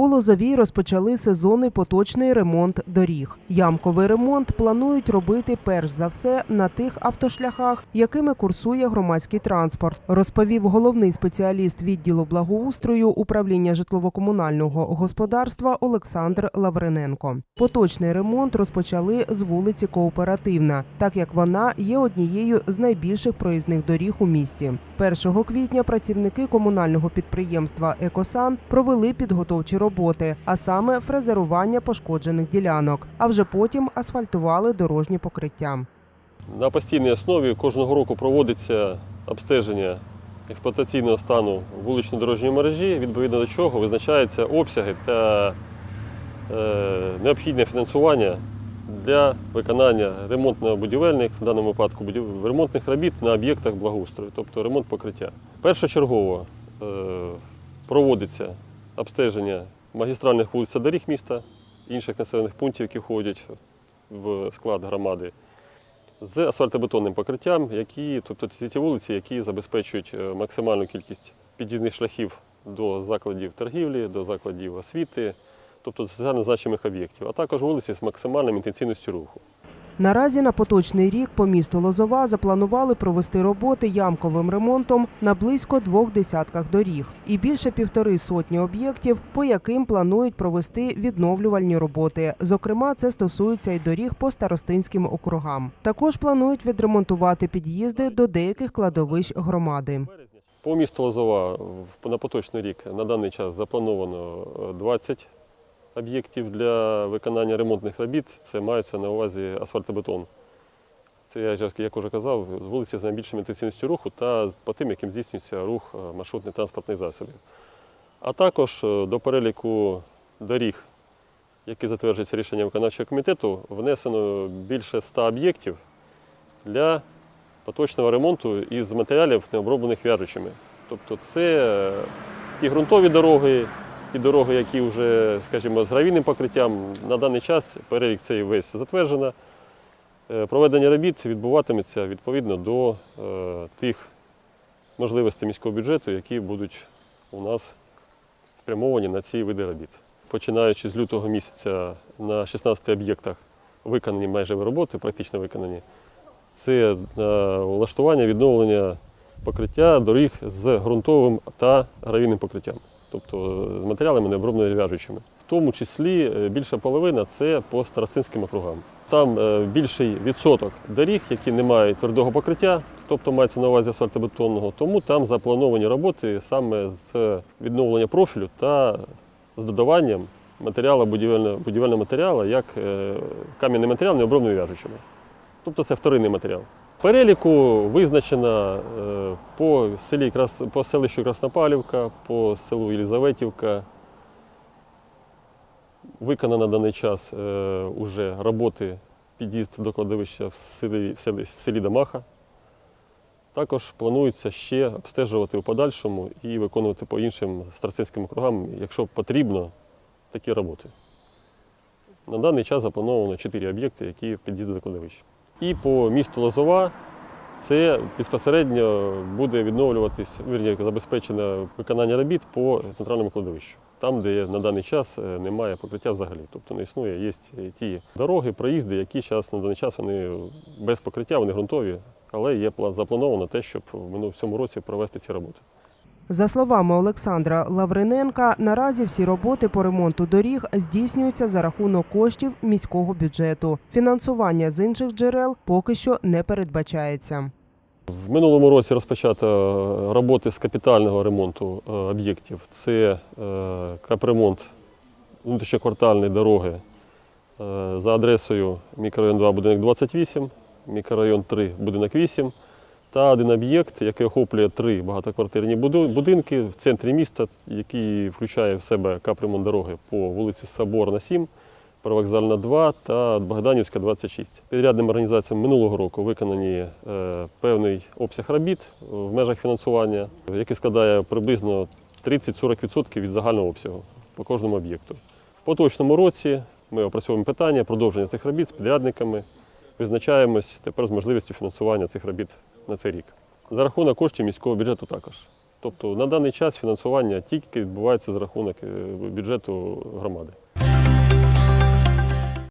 У Лозовій розпочали сезонний поточний ремонт доріг. Ямковий ремонт планують робити перш за все на тих автошляхах, якими курсує громадський транспорт, розповів головний спеціаліст відділу благоустрою управління житлово-комунального господарства Олександр Лавриненко. Поточний ремонт розпочали з вулиці Кооперативна, так як вона є однією з найбільших проїзних доріг у місті. 1 квітня працівники комунального підприємства Екосан провели підготовчі роботи, а саме фрезерування пошкоджених ділянок. А вже потім асфальтували дорожні покриття. На постійній основі кожного року проводиться обстеження експлуатаційного стану вулично-дорожньої мережі, відповідно до чого визначаються обсяги та е, необхідне фінансування для виконання ремонтно-будівельних, в даному випадку ремонтних робіт на об'єктах благоустрою, тобто ремонт покриття. Першочергово е, проводиться обстеження магістральних вулиць та доріг міста, інших населених пунктів, які входять в склад громади з асфальтобетонним покриттям, які, тобто ці вулиці, які забезпечують е, максимальну кількість під'їзних шляхів до закладів торгівлі, до закладів освіти, тобто соціально значимих об'єктів, а також вулиці з максимальною інтенсивністю руху. Наразі на поточний рік по місту Лозова запланували провести роботи ямковим ремонтом на близько двох десятках доріг і більше півтори сотні об'єктів, по яким планують провести відновлювальні роботи. Зокрема, це стосується й доріг по старостинським округам. Також планують відремонтувати під'їзди до деяких кладовищ громади. По місту Лозова на поточний рік на даний час заплановано е, 20 об'єктів для виконання ремонтних робіт. Це мається на увазі асфальтобетон. Це як вже казав, з вулиці з найбільшою інтенсивністю руху та по тим, яким здійснюється рух е, маршрутних транспортних засобів. А також е, до переліку доріг, які затверджуються рішенням виконавчого комітету, внесено більше 100 об'єктів для поточного ремонту із матеріалів, необроблених в'яжучими. Тобто це е, ті ґрунтові дороги, ті дороги, які вже, скажімо, з гравійним покриттям на даний час перелік цей весь затверджено. Е, Проведення робіт відбуватиметься відповідно до е, тих можливостей міського бюджету, які будуть у нас спрямовані на ці види робіт. Починаючи з лютого місяця на 16 об'єктах виконані майже роботи, практично виконані. Це е, влаштування відновлення покриття доріг з ґрунтовим та гравійним покриттям, тобто з матеріалами необробними в'яжучими. В тому числі е, більша половина це по старостинським округам. Там е, більший відсоток доріг, які не мають твердого покриття, тобто мається на увазі асфальтобетонного, тому там заплановані роботи саме з відновлення профілю та з додаванням матеріалу будівельного, будівельного матеріалу, як е, кам'яний матеріал необробними в'яжучими. Тобто це вторинний матеріал. Переліку визначено е, по, селі, по селищу Краснопалівка, по селу Єлізаветівка. Виконано на даний час е, уже роботи під'їзд до кладовища в селі, в селі, Дамаха. Також планується ще обстежувати у подальшому і виконувати по іншим старостинським округам, якщо потрібно, такі роботи. На даний час заплановано 4 об'єкти, які під'їзди до кладовища. І по місту Лозова це безпосередньо буде відновлюватись, вірні, забезпечено виконання робіт по центральному кладовищу, там, де на даний час е, немає покриття взагалі. Тобто не існує, є ті дороги, проїзди, які зараз на даний час вони без покриття, вони ґрунтові, але є заплановано те, щоб в цьому році провести ці роботи. За словами Олександра Лавриненка, наразі всі роботи по ремонту доріг здійснюються за рахунок коштів міського бюджету. Фінансування з інших джерел поки що не передбачається. В минулому році розпочато е, роботи з капітального ремонту е, об'єктів. Це е, капремонт внутрішньоквартальної дороги за адресою мікрорайон 2, будинок 28, мікрорайон 3, будинок 8 та один об'єкт, який охоплює три багатоквартирні будинки в центрі міста, який включає в себе капремонт дороги по вулиці Соборна 7, Провокзальна 2 та Богданівська 26. Підрядним організаціям минулого року виконані е, певний обсяг робіт в межах фінансування, який складає приблизно 30-40% від загального обсягу по кожному об'єкту. В поточному році ми опрацьовуємо питання продовження цих робіт з підрядниками, визначаємось тепер з можливістю фінансування цих робіт на цей рік. За рахунок коштів міського бюджету також. Тобто на даний час фінансування тільки відбувається за рахунок е, бюджету громади.